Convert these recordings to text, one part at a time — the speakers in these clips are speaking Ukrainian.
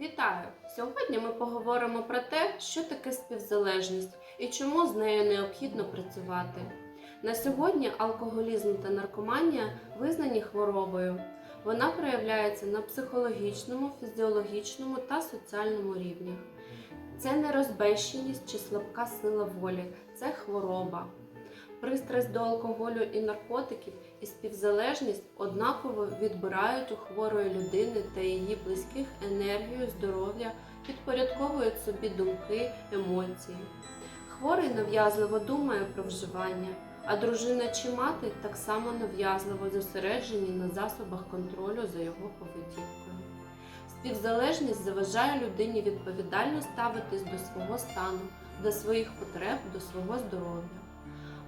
Вітаю! Сьогодні ми поговоримо про те, що таке співзалежність і чому з нею необхідно працювати. На сьогодні алкоголізм та наркоманія визнані хворобою. Вона проявляється на психологічному, фізіологічному та соціальному рівнях. Це не розбещеність чи слабка сила волі, це хвороба. Пристрасть до алкоголю і наркотиків і співзалежність однаково відбирають у хворої людини та її близьких енергію, здоров'я, підпорядковують собі думки, емоції. Хворий нав'язливо думає про вживання, а дружина чи мати так само нав'язливо зосереджені на засобах контролю за його поведінкою. Співзалежність заважає людині відповідально ставитись до свого стану, до своїх потреб, до свого здоров'я.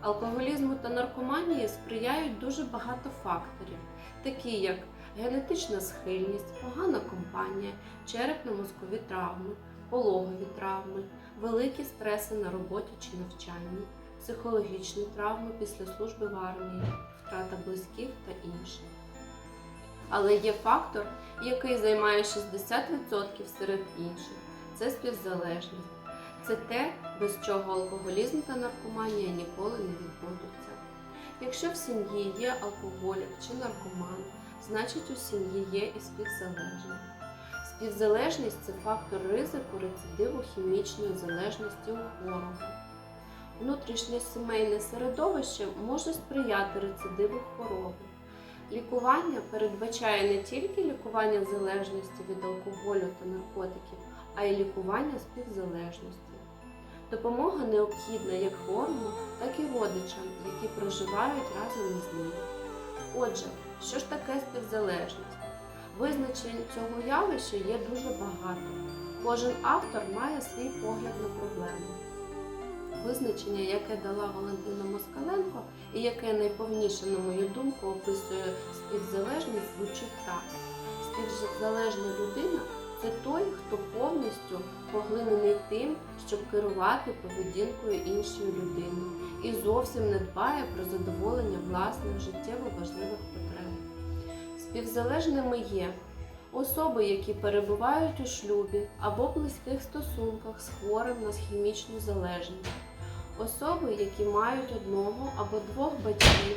Алкоголізму та наркоманії сприяють дуже багато факторів, такі як генетична схильність, погана компанія, черепно-мозкові травми, пологові травми, великі стреси на роботі чи навчанні, психологічні травми після служби в армії, втрата близьких та інше. Але є фактор, який займає 60% серед інших це співзалежність. Це те, без чого алкоголізм та наркоманія ніколи не відбудуться. Якщо в сім'ї є алкоголік чи наркоман, значить у сім'ї є і співзалежний. Співзалежність це фактор ризику рецидиву хімічної залежності у хворого. Внутрішнє сімейне середовище може сприяти рецидиву хвороби. Лікування передбачає не тільки лікування залежності від алкоголю та наркотиків, а й лікування співзалежності. Допомога необхідна як хворому, так і родичам, які проживають разом із ним. Отже, що ж таке співзалежність? Визначень цього явища є дуже багато. Кожен автор має свій погляд на проблему. Визначення, яке дала Валентина Москаленко і яке найповніше, на мою думку, описує співзалежність, звучить так. Співзалежна людина це той, хто повністю поглинений тим, щоб керувати поведінкою іншої людини і зовсім не дбає про задоволення власних життєво важливих потреб. Співзалежними є особи, які перебувають у шлюбі або близьких стосунках з хворим на хімічну залежність, особи, які мають одного або двох батьків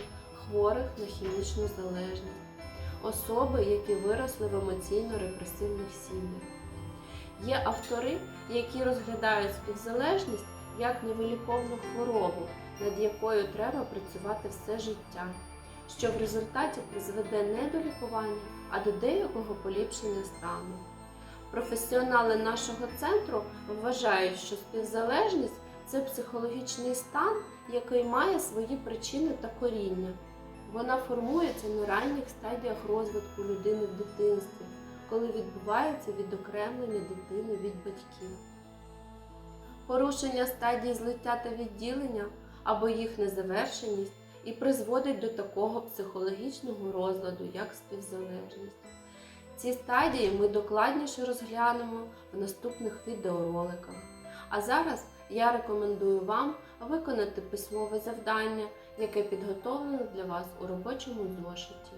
хворих на хімічну залежність особи, які виросли в емоційно-репресивних сім'ях. Є автори, які розглядають співзалежність як невиліковну хворобу, над якою треба працювати все життя, що в результаті призведе не до лікування, а до деякого поліпшення стану. Професіонали нашого центру вважають, що співзалежність це психологічний стан, який має свої причини та коріння. Вона формується на ранніх стадіях розвитку людини в дитинстві, коли відбувається відокремлення дитини від батьків. Порушення стадії злиття та відділення або їх незавершеність і призводить до такого психологічного розладу, як співзалежність. Ці стадії ми докладніше розглянемо в наступних відеороликах. А зараз я рекомендую вам виконати письмове завдання, яке підготовлено для вас у робочому зошиті.